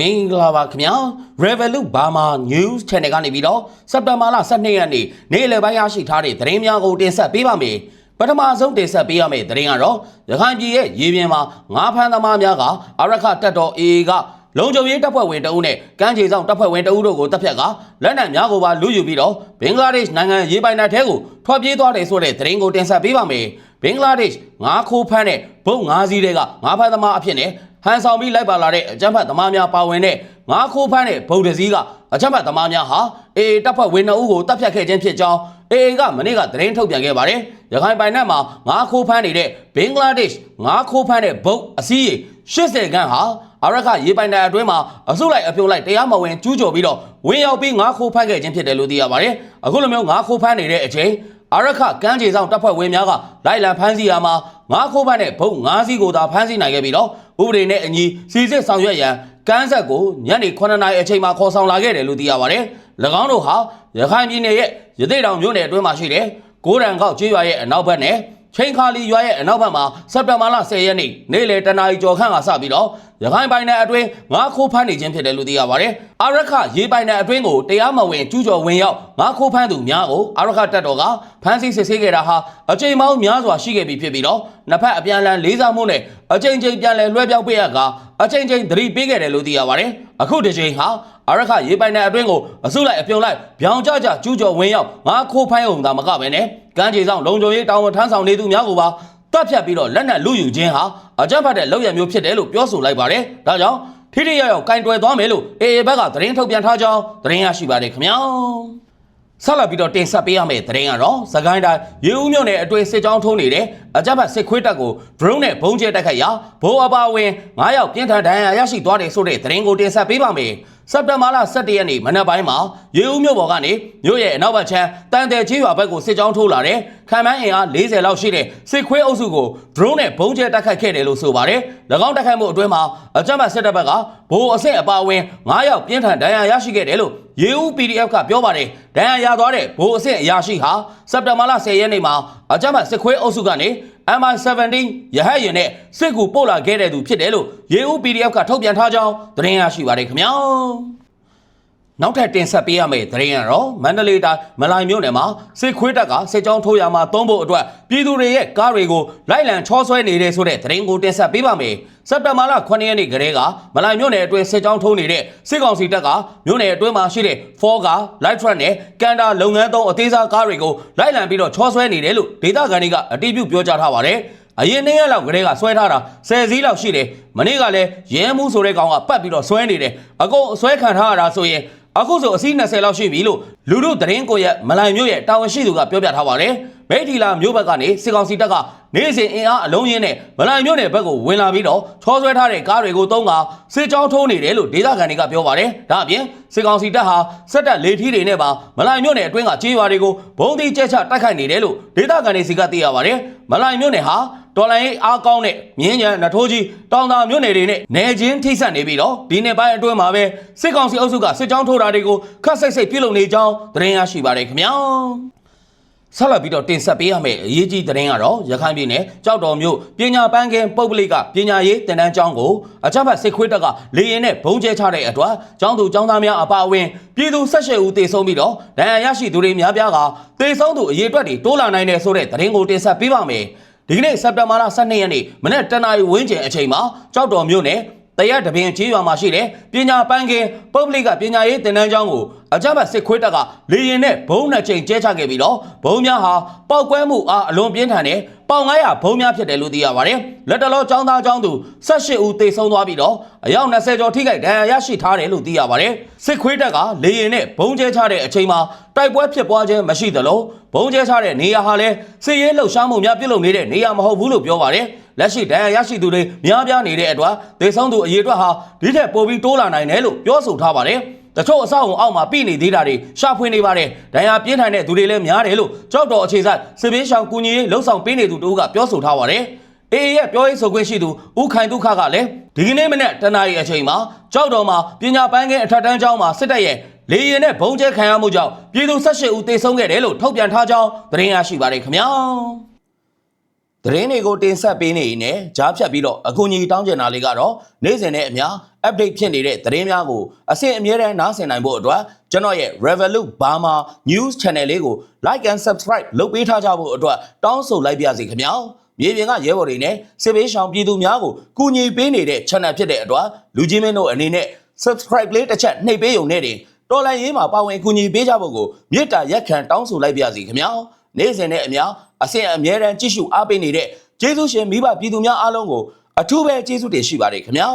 မင်္ဂလာပါခင်ဗျာ Revolut Burma News Channel ကနေပြီးတော့စက်တင်ဘာလ12ရက်နေ့နေ့လယ်ပိုင်းရရှိထားတဲ့သတင်းများကိုတင်ဆက်ပေးပါမယ်ပထမဆုံးတင်ဆက်ပေးရမယ့်သတင်းကတော့ရခိုင်ပြည်ရဲ့ရေပြင်မှာငါးဖမ်းသမားများကအရခတက်တော် AA ကလုံခြုံရေးတပ်ဖွဲ့ဝင်တအုပ်နဲ့ကမ်းခြေဆောင်တပ်ဖွဲ့ဝင်တအုပ်တို့ကိုတပ်ဖြတ်ကလက်နက်များကိုပါလူယူပြီးတော့ဘင်္ဂလားဒေ့ရှ်နိုင်ငံရေပိုင်နက်ထဲကိုထွက်ပြေးသွားတယ်ဆိုတဲ့သတင်းကိုတင်ဆက်ပေးပါမယ်ဘင်္ဂလားဒေ့ရှ်ငါးခိုးဖမ်းတဲ့ဘုံငါးစီးတွေကငါးဖမ်းသမားအဖြစ်နဲ့ဟန်ဆောင်ပြီးလိုက်ပါလာတဲ့အကြမ်းဖက်သမားများပါဝင်တဲ့ငါးခိုးဖမ်းတဲ့ဗုဒ္ဓစည်းကအကြမ်းဖက်သမားများဟာအေအေတပ်ဖွဲ့ဝင်နှုတ်ကိုတပ်ဖြတ်ခဲ့ခြင်းဖြစ်ကြောင်းအေအေကမနေ့ကသတင်းထုတ်ပြန်ခဲ့ပါတယ်။ရခိုင်ပိုင်နက်မှာငါးခိုးဖမ်းနေတဲ့ဘင်္ဂလားဒေ့ရှ်ငါးခိုးဖမ်းတဲ့ဗုတ်အစည်းရေ80ခန်းဟာအရခရေပိုင်နယ်အတွင်းမှာအစုလိုက်အပြုံလိုက်တရားမဝင်ကျူးကျော်ပြီးတော့ဝင်ရောက်ပြီးငါးခိုးဖမ်းခဲ့ခြင်းဖြစ်တယ်လို့သိရပါတယ်။အခုလိုမျိုးငါးခိုးဖမ်းနေတဲ့အချိန် အရခကမ်းခြေဆောင်တပ်ဖွဲ့ဝင်များကလိုက်လံဖမ်းဆီးရမှာငါးခိုးဖမ်းတဲ့ဘုတ်ငါးစီးကိုသာဖမ်းဆီးနိုင်ခဲ့ပြီးတော့ဥပဒေနဲ့အညီစီစစ်ဆောင်ရွက်ရန်ကမ်းဆက်ကိုညနေ9နာရီအချိန်မှာခေါ်ဆောင်လာခဲ့တယ်လို့သိရပါတယ်။၎င်းတို့ဟာရခိုင်ပြည်နယ်ရဲ့ရသေ့တောင်မြို့နယ်အတွင်းမှာရှိတဲ့ကိုရန်ကောက်ကျေးရွာရဲ့အနောက်ဘက်နဲ့ ချိန်ခါလီရွာရဲ့အနောက်ဘက်မှာစက်တင်ဘာလ10ရက်နေ့နေ့လယ်တနာရီကျော်ခန့်ကစပြီးတော့ရခိုင်ပိုင်းနယ်အတွင်းငါးခိုးဖမ်းနေခြင်းဖြစ်တယ်လို့သိရပါတယ်။အာရခရေပိုင်နယ်အတွင်းကိုတရားမဝင်ကျူးကျော်ဝင်ရောက်ငါးခိုးဖမ်းသူများကိုအာရခတပ်တော်ကဖမ်းဆီးစစ်ဆေးခဲ့တာဟာအကြိမ်ပေါင်းများစွာရှိခဲ့ပြီဖြစ်ပြီးတော့နှစ်ဖက်အပြန်အလှန်လေးစားမှုနဲ့အကြိမ်ကြိမ်ပြန်လည်လွှဲပြောင်းပေးရကအကြိမ်ကြိမ်သတိပေးခဲ့တယ်လို့သိရပါတယ်။အခုတစ်ချိန်ဟာ အာရခရေပိုင်နယ်အတွင်းကိုအစုလိုက်အပြုံလိုက်ဗျောင်ကြကြကျူးကျော်ဝင်ရောက်ငါးခိုးဖိုင်းအောင်သာမကပဲနဲ့ကမ်းခြေဆောင်လုံခြုံရေးတောင်းဝန်ထမ်းဆောင်နေသူများကိုပါတပ်ဖြတ်ပြီးတော့လက်နက်လူယူခြင်းဟာအကြမ်းဖက်တဲ့လောက်ရမျိုးဖြစ်တယ်လို့ပြောဆိုလိုက်ပါတယ်။ဒါကြောင့်ထိထိရောက်ရောက်ကင်တွယ်သွားမယ်လို့အေအေဘက်ကသတင်းထုတ်ပြန်ထားကြောင်းသတင်းရရှိပါတယ်ခင်ဗျာ။ဆက်လက်ပြီးတော့တင်ဆက်ပေးရမယ့်သတင်းကတော့သခိုင်းတိုင်းရေဦးမြို့နယ်အတွင်းစစ်ကြောင်းထုံးနေတဲ့အကြမ်းဖက်စစ်ခွေးတပ်ကို drone နဲ့ဘုံကျဲတိုက်ခိုက်ရာဘိုးအပါဝင်9ယောက်ပြင်းထန်ဒဏ်ရာရရှိသွားတယ်ဆိုတဲ့သတင်းကိုတင်ဆက်ပေးပါမယ်။ စက်တင်ဘာလ17ရက်နေ့မနက်ပိုင်းမှာရေဦးမြို့ပေါ်ကနေမြို့ရဲ့အနောက်ဘက်ခြမ်းတန်တယ်ကြီးရွာဘက်ကိုစစ်ကြောင်းထိုးလာတဲ့ခံမန်းအင်အား40လောက်ရှိတဲ့စစ်ခွေးအုပ်စုကို drone နဲ့ဘုံကျဲတိုက်ခိုက်ခဲ့တယ်လို့ဆိုပါတယ်။၎င်းတိုက်ခိုက်မှုအတွင်းမှာအကြမ်းဖက်စစ်တပ်ဘက်ကဘိုးအဆင့်အပါဝင်9ယောက်ပြင်းထန်ဒဏ်ရာရရှိခဲ့တယ်လို့ရေဦး PDF ကပြောပါတယ်။ဒဏ်ရာရသွားတဲ့ဘိုးအဆင့်အရာရှိဟာစက်တင်ဘာလ10ရက်နေ့မှာအကြမ်းဖက်စစ်ခွေးအုပ်စုကနေ MI17 ရဟတ်ယာဉ်နဲ့စစ်ကူပို့လာခဲ့တဲ့သူဖြစ်တယ်လို့ရေဦး PDF ကထုတ်ပြန်ထားကြောင်းသတင်းရရှိပါတယ်ခင်ဗျာ နောက်ထပ်တင်ဆက်ပေးရမယ့်သတင်းကတော့မန္တလေးတိုင်းမလိုင်မြို့နယ်မှာစစ်ခွေးတပ်ကစစ်ကြောင်းထိုးရမှာသုံးဖို့အတွက်ပြည်သူတွေရဲ့ကားတွေကိုလိုက်လံချောဆွဲနေတဲ့ဆိုတဲ့သတင်းကိုတင်ဆက်ပေးပါမယ်စက်တင်ဘာလ9ရက်နေ့ကတည်းကမလိုင်မြို့နယ်အတွင်းစစ်ကြောင်းထိုးနေတဲ့စစ်ကောင်စီတပ်ကမြို့နယ်အတွင်းမှာရှိတဲ့ Ford က Light Truck နဲ့ကန်တာလုပ်ငန်းသုံးအသေးစားကားတွေကိုလိုက်လံပြီးတော့ချောဆွဲနေတယ်လို့ဒေသခံတွေကအတည်ပြုပြောကြားထားပါတယ်အရင်နေ့ရက်လောက်ကလေးကဆွဲထားတာ10စီးလောက်ရှိတယ်မနေ့ကလည်းရဲမှုဆိုတဲ့ကောင်ကပတ်ပြီးတော့ဆွဲနေတယ်အကုန်ဆွဲခံထားရတာဆိုရင် အခုဆိုအစီး20လောက်ရှိပြီလို့လူလူသတင်းကိုရမလိုင်မျိုးရဲ့တာဝန်ရှိသူကပြောပြထားပါတယ်မိထီလာမျိုးဘက်ကနေစစ်ကောင်စီတပ်ကနေ့စဉ်အင်အားအလုံးရင်းနဲ့မလိုင်မျိုးနယ်ဘက်ကိုဝင်လာပြီးတော့ချောဆွဲထားတဲ့ကားတွေကိုတုံးကစစ်ကြောင်းထိုးနေတယ်လို့ဒေသခံတွေကပြောပါတယ်ဒါအပြင်စစ်ကောင်စီတပ်ဟာစက်တပ်လေထီးတွေနဲ့ပါမလိုင်မျိုးနယ်အတွင်းကကြေးရွာတွေကိုဘုံတိကျက်ချတိုက်ခိုက်နေတယ်လို့ဒေသခံတွေစီကသိရပါတယ်မလိုင်မျိုးနယ်ဟာ တော်လိုင်းရေးအားကောင်းတဲ့မြင်းကြံနထိုးကြီးတောင်သာမြို့နယ်တွေနဲ့နယ်ချင်းထိစပ်နေပြီးတော့ဒီနေ့ပိုင်းအတွင်းမှာပဲစစ်ကောင်စီအုပ်စုကစစ်ကြောင်းထိုးတာတွေကိုခတ်ဆိတ်ဆိတ်ပြုလုပ်နေကြောင်းသတင်းရရှိပါတယ်ခင်ဗျာဆက်လက်ပြီးတော့တင်ဆက်ပေးရမယ့်အရေးကြီးသတင်းကတော့ရခိုင်ပြည်နယ်ကြောက်တော်မြို့ပညာပန်းကင်းပုပ်ပလိကပညာရေးတင်တန်းကျောင်းကိုအကြမ်းဖက်စစ်ခွေးတပ်ကလေရင်နဲ့ဘုံကျဲချတဲ့အတွက်ကျောင်းသူကျောင်းသားများအပါအဝင်ပြည်သူ၁၈ဦးတေဆုံးပြီးတော့ဒဏ်ရာရရှိသူတွေများပြားကတေဆုံးသူအရေးအတွက်တွေတိုးလာနိုင်တယ်ဆိုတဲ့သတင်းကိုတင်ဆက်ပေးပါမယ် ဒီကနေ့စက်တင်ဘာလ12ရက်နေ့မနေ့တနင်္လာရီဝင်းကျင်အချိန်မှာကြောက်တော်မြို့နယ် တရက်တပင်ကြီးရွာမှာရှိတဲ့ပညာပန်းကင်းပုပ်ပလိကပညာရေးတင်တန်းကျောင်းကိုအကြမ်းဖက်စစ်ခွေးတပ်ကလေရင်နဲ့ဘုံနှစ်ချိန်ကျဲချခဲ့ပြီးတော့ဘုံများဟာပောက်ကွဲမှုအားအလွန်ပြင်းထန်တဲ့ပေါင်900ဘုံများဖြစ်တယ်လို့သိရပါတယ်။လက်တလောចောင်းသားចောင်းသူ18ဦးသေဆုံးသွားပြီးတော့အယောက်20ကျော်ထိခိုက်ဒဏ်ရာရရှိထားတယ်လို့သိရပါတယ်။စစ်ခွေးတပ်ကလေရင်နဲ့ဘုံကျဲချတဲ့အချိန်မှာတိုက်ပွဲဖြစ်ပွားခြင်းမရှိသလိုဘုံကျဲချတဲ့နေရာဟာလည်းစစ်ရေးလှုပ်ရှားမှုများပြုလုပ်နေတဲ့နေရာမဟုတ်ဘူးလို့ပြောပါတယ်။ လက်ရှိဒဏ်ရာရရှိသူတွေများပြားနေတဲ့အတွက်သေဆုံးသူအရေအတွက်ဟာဒီထက်ပိုပြီးတိုးလာနိုင်တယ်လို့ပြောဆိုထားပါတယ်။တချို့အဆောက်အုံအောက်မှာပြိနေသေးတာတွေရှာဖွေနေပါတယ်။ဒဏ်ရာပြင်းထန်တဲ့သူတွေလည်းများတယ်လို့ကြောက်တော်အခြေဆိုင်စစ်ပေးရှောင်ကူညီရေးလှုပ်ဆောင်ပေးနေသူတို့ကပြောဆိုထားပါတယ်။အေအေရဲ့ပြောရေးဆိုခွင့်ရှိသူဦးခိုင်ဒုက္ခကလည်းဒီကနေ့မနေ့တနအီအချိန်မှာကြောက်တော်မှာပညာပန်းကင်းအထက်တန်းကျောင်းမှာစစ်တပ်ရဲ့လေရင်နဲ့ဘုံကျဲခံရမှုကြောင့်ပြည်သူ18ဦးသေဆုံးခဲ့တယ်လို့ထုတ်ပြန်ထားကြောင်းသတင်းရရှိပါတယ်ခင်ဗျာ။ သတင်းတွေကိုတင်ဆက်ပေးနေရင်လည်းကြားဖြတ်ပြီးတော့အကူအညီတောင်းကျင်တာလေးကတော့နေ့စဉ်နဲ့အများ update ဖြစ်နေတဲ့သတင်းများကိုအစဉ်အမြဲတမ်းနားဆင်နိုင်ဖို့အတွက်ကျွန်တော်ရဲ့ Revolut Burma News Channel လေးကို like and subscribe လုပ်ပေးထားကြဖို့အတွက်တောင်းဆိုလိုက်ပါစီခင်ဗျာမြေပြင်ကရဲဘော်တွေနဲ့စစ်ပေးရှောင်ပြည်သူများကိုကူညီပေးနေတဲ့ channel ဖြစ်တဲ့အတွက်လူကြီးမင်းတို့အနေနဲ့ subscribe လေးတစ်ချက်နှိပ်ပေးရုံနဲ့တင်တော်လိုင်းရေးမှာပါဝင်ကူညီပေးကြဖို့ကိုမေတ္တာရက်ခံတောင်းဆိုလိုက်ပါစီခင်ဗျာ နေ့စဉ်နဲ့အများအစဉ်အမြဲတမ်းကြည့်ရှုအားပေးနေတဲ့ကျေးဇူးရှင်မိဘပြည်သူများအားလုံးကိုအထူးပဲကျေးဇူးတင်ရှိပါတယ်ခင်ဗျာ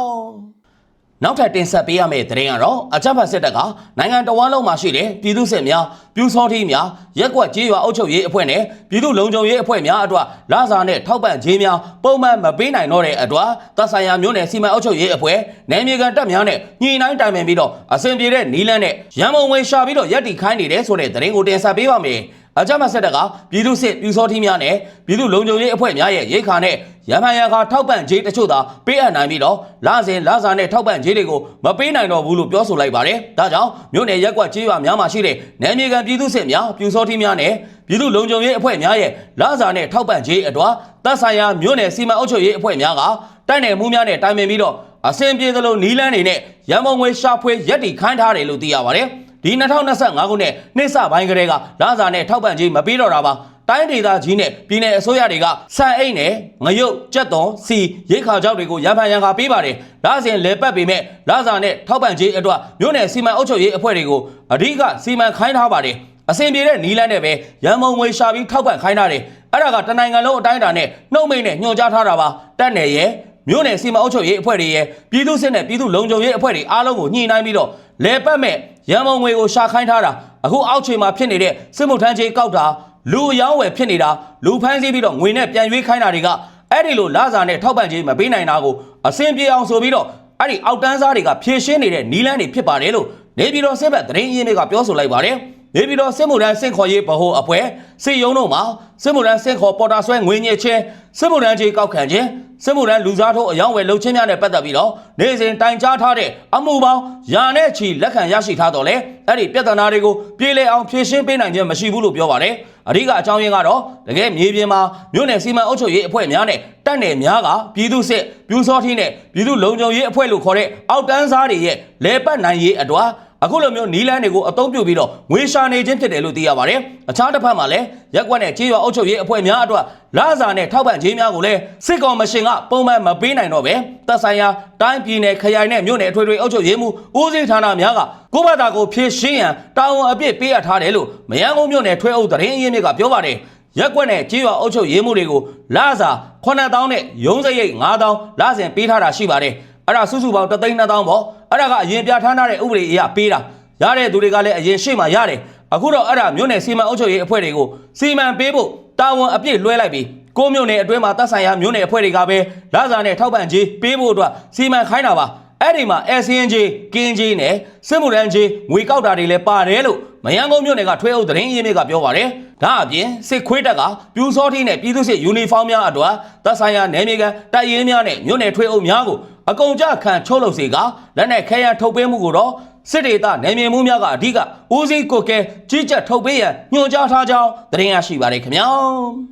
နောက်ထပ်တင်ဆက်ပေးရမယ့်သတင်းကတော့အကြမ်းဖက်စစ်တပ်ကနိုင်ငံတော်ဝန်လုံးမှာရှိတဲ့ပြည်သူစစ်များပြူစောထီးများရက်ကွက်ကြေးရွာအုပ်ချုပ်ရေးအဖွဲ့နဲ့ပြည်သူလုံခြုံရေးအဖွဲ့များအတွက်လစာနဲ့ထောက်ပံ့ကြေးများပုံမှန်မပေးနိုင်တော့တဲ့အတွက်သက်ဆိုင်ရာမြို့နယ်စီမံအုပ်ချုပ်ရေးအဖွဲ့နယ်မြေကန်တပ်များနဲ့ညှိနှိုင်းတိုင်ပင်ပြီးတော့အဆင်ပြေတဲ့နီးလန်းနဲ့ရန်ကုန်ဝင်ရှာပြီးတော့ရက်တီခိုင်းနေတယ်ဆိုတဲ့သတင်းကိုတင်ဆက်ပေးပါမယ်။ အကြမ်းဖက်စစ်တပ်ကပြည်သူစစ်ပြူစောထီးများနဲ့ပြည်သူလုံခြုံရေးအဖွဲ့များရဲ့ရိတ်ခါနဲ့ရမန်ရခါထောက်ပံ့ကြေးတချို့သာပေးအပ်နိုင်ပြီးတော့လစဉ်လစာနဲ့ထောက်ပံ့ကြေးတွေကိုမပေးနိုင်တော့ဘူးလို့ပြောဆိုလိုက်ပါတယ်။ဒါကြောင့်မြို့နယ်ရက်ကွက်ကြေးရွာများမှာရှိတဲ့နယ်မြေကန်ပြည်သူစစ်များပြူစောထီးများနဲ့ပြည်သူလုံခြုံရေးအဖွဲ့များရဲ့လစာနဲ့ထောက်ပံ့ကြေးအတွက်သက်ဆိုင်ရာမြို့နယ်စီမံအုပ်ချုပ်ရေးအဖွဲ့များကတိုက်နယ်မှုများနဲ့တိုင်ပင်ပြီးတော့အစဉ်ပြေသလိုနီးလန်းနေနဲ့ရန်ကုန်ငွေရှာဖွေရက်တီခိုင်းထားတယ်လို့သိရပါတယ်။ ဒီ2025ခုနှစ်နှစ်စပိုင်းကလေးကလစာနဲ့ထောက်ပံ့ကြေးမပေးတော့တာပါတိုင်းဒေသကြီးနဲ့ပြည်내အစိုးရတွေကစံအိတ်နဲ့ငရုတ်ကြက်သွန်စီရိတ်ခါကြောက်တွေကိုရန်ဖန်ရန်ခါပေးပါတယ်လစဉ်လဲပတ်ပေမဲ့လစာနဲ့ထောက်ပံ့ကြေးအတွက်မြို့နယ်စီမံအုပ်ချုပ်ရေးအဖွဲ့တွေကိုအဓိကစီမံခိုင်းထားပါတယ်အစဉ်ပြေတဲ့နီးလန်းနဲ့ပဲရန်မုံငွေရှာပြီးထောက်ပံ့ခိုင်းထားတယ်အဲ့ဒါကတနိုင်ငံလုံးအတိုင်းအတာနဲ့နှုတ်မိတ်နဲ့ညွှန်ကြားထားတာပါတက်နယ်ရဲ့မြို့နယ်စီမံအုပ်ချုပ်ရေးအဖွဲ့တွေရဲ့ပြည်သူစစ်နဲ့ပြည်သူလုံခြုံရေးအဖွဲ့တွေအားလုံးကိုညှိနှိုင်းပြီးတော့လဲပတ်မဲ့ ရန်မုံငွေကိုရှာခိုင်းထားတာအခုအောက်ခြေမှာဖြစ်နေတဲ့စစ်မှုထမ်းကြီးကောက်တာလူအယောင်းဝယ်ဖြစ်နေတာလူဖမ်းဆီးပြီးတော့ငွေနဲ့ပြန်ရွေးခိုင်းတာတွေကအဲ့ဒီလိုလစာနဲ့ထောက်ပံ့ကြေးမပေးနိုင်တာကိုအစင်ပြေအောင်ဆိုပြီးတော့အဲ့ဒီအောက်တန်းစားတွေကဖြည့်ရှင်းနေတဲ့နီလန်းတွေဖြစ်ပါတယ်လို့နေပြည်တော်စစ်ဘက်သတင်းရင်းတွေကပြောဆိုလိုက်ပါတယ် နေပြည်တော်စစ်မှုထမ်းစင့်ခေါ်ရေးဗဟိုအဖွဲ့စစ်ရုံးတို့မှာစစ်မှုထမ်းစင့်ခေါ်ပေါ်တာဆွဲငွေညစ်ချင်းစစ်မှုထမ်းကြီးကောက်ခံခြင်းစစ်မှုထမ်းလူစားထိုးအယောင်းဝယ်လှုပ်ချင်းများနဲ့ပတ်သက်ပြီးတော့နေစဉ်တိုင်ကြားထားတဲ့အမှုပေါင်းရာနဲ့ချီလက်ခံရရှိထားတော့လေအဲ့ဒီပြဿနာတွေကိုပြေလည်အောင်ဖြေရှင်းပေးနိုင်ခြင်းမရှိဘူးလို့ပြောပါတယ်အဓိကအကြောင်းရင်းကတော့တကယ်မြေပြင်မှာမြို့နယ်စီမံအုပ်ချုပ်ရေးအဖွဲ့များနဲ့တပ်နယ်များကပြည်သူစစ်ပြူစောထီးနဲ့ပြည်သူလုံခြုံရေးအဖွဲ့လို့ခေါ်တဲ့အောက်တန်းစားတွေရဲ့လဲပတ်နိုင်ရေးအတွက် အခုလိုမျိုးနီလန်းတွေကိုအသုံးပြုပြီးတော့ငွေရှာနေခြင်းဖြစ်တယ်လို့သိရပါတယ်။အခြားတစ်ဖက်မှာလည်းရက်ကွက်နဲ့ကြေးရွာအုပ်ချုပ်ရေးအဖွဲ့များအတွက်လာစာနဲ့ထောက်ပံ့ခြင်းများကိုလည်းစစ်ကောင်မရှင်ကပုံမှန်မပေးနိုင်တော့ပဲသက်ဆိုင်ရာတိုင်းပြည်နယ်ခရိုင်နဲ့မြို့နယ်အထွေထွေအုပ်ချုပ်ရေးမှုဦးစီးဌာနများကကိုယ့်ဘာသာကိုဖြည့်ရှင်းရန်တာဝန်အပြည့်ပေးအပ်ထားတယ်လို့မယန်းကုန်းမြို့နယ်ထွေအုပ်သတင်းအရင်းမြစ်ကပြောပါတယ်။ရက်ကွက်နဲ့ကြေးရွာအုပ်ချုပ်ရေးမှုတွေကိုလာစာ9000နဲ့ရုံးစရိတ်9000လာစဉ်ပေးထားတာရှိပါတယ်။ အဲ့ဒါစုစုပေါင်း3သိန်း2000ပေါ့အဲ့ဒါကအရင်ပြဋ္ဌာန်းထားတဲ့ဥပဒေအရပေးတာရတဲ့သူတွေကလည်းအရင်ရှေ့မှာရတယ်အခုတော့အဲ့ဒါမြို့နယ်စီမံအုပ်ချုပ်ရေးအဖွဲ့တွေကိုစီမံပေးဖို့တာဝန်အပြည့်လွှဲလိုက်ပြီးကိုမြို့နယ်အတွင်းမှာတပ်ဆိုင်ရာမြို့နယ်အဖွဲ့တွေကပဲလစာနဲ့ထောက်ပံ့ကြေးပေးဖို့အတွက်စီမံခိုင်းတာပါအဲ့ဒီမှာ SNJ ကင်းကြီးနဲ့စစ်မှုထမ်းကြီးငွေကောက်တာတွေလည်းပါတယ်လို့မယန်းကုန်းမြို့နယ်ကထွေးအုပ်သတင်းရင်းမြစ်ကပြောပါတယ်။ဒါအပြင်စစ်ခွေးတပ်ကပြူစောထီးနဲ့ပြည်သူ့စစ်ယူနီဖောင်းများအတွက်တပ်ဆိုင်ရာနယ်မြေကန်တပ်ရင်းများနဲ့မြို့နယ်ထွေးအုပ်များကို အကုန်ကြခံချုပ်လုပ်စေကလက်နက်ခဲယမ်းထုတ်ပေးမှုကိုတော့စစ်ဒေသနယ်မြေမှုများကအဓိကဦးစီးကိုကဲကြီးကြပ်ထုတ်ပေးရန်ညွှန်ကြားထားကြောင်းသတင်းရရှိပါတယ်ခင်ဗျာ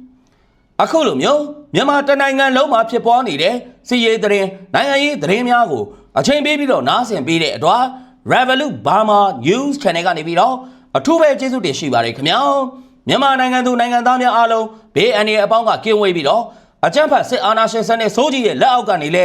။အခုလိုမျိုးမြန်မာတနိုင်ငံလုံးမှာဖြစ်ပွားနေတဲ့စီရေးသတင်းနိုင်ငံရေးသတင်းများကိုအချိန်ပေးပြီးတော့နားဆင်ပေးတဲ့အတွက် Revolut Burma News Channel ကနေပြီးတော့အထူးပဲကျေးဇူးတင်ရှိပါတယ်ခင်ဗျာမြန်မာနိုင်ငံသူနိုင်ငံသားများအားလုံးဘေးအန္တရာယ်အပေါင်းကကင်းဝေးပြီးတော့အကြမ်းဖက်စစ်အာဏာရှင်စနစ်စိုးကြီးရဲ့လက်အောက်ကနေလဲ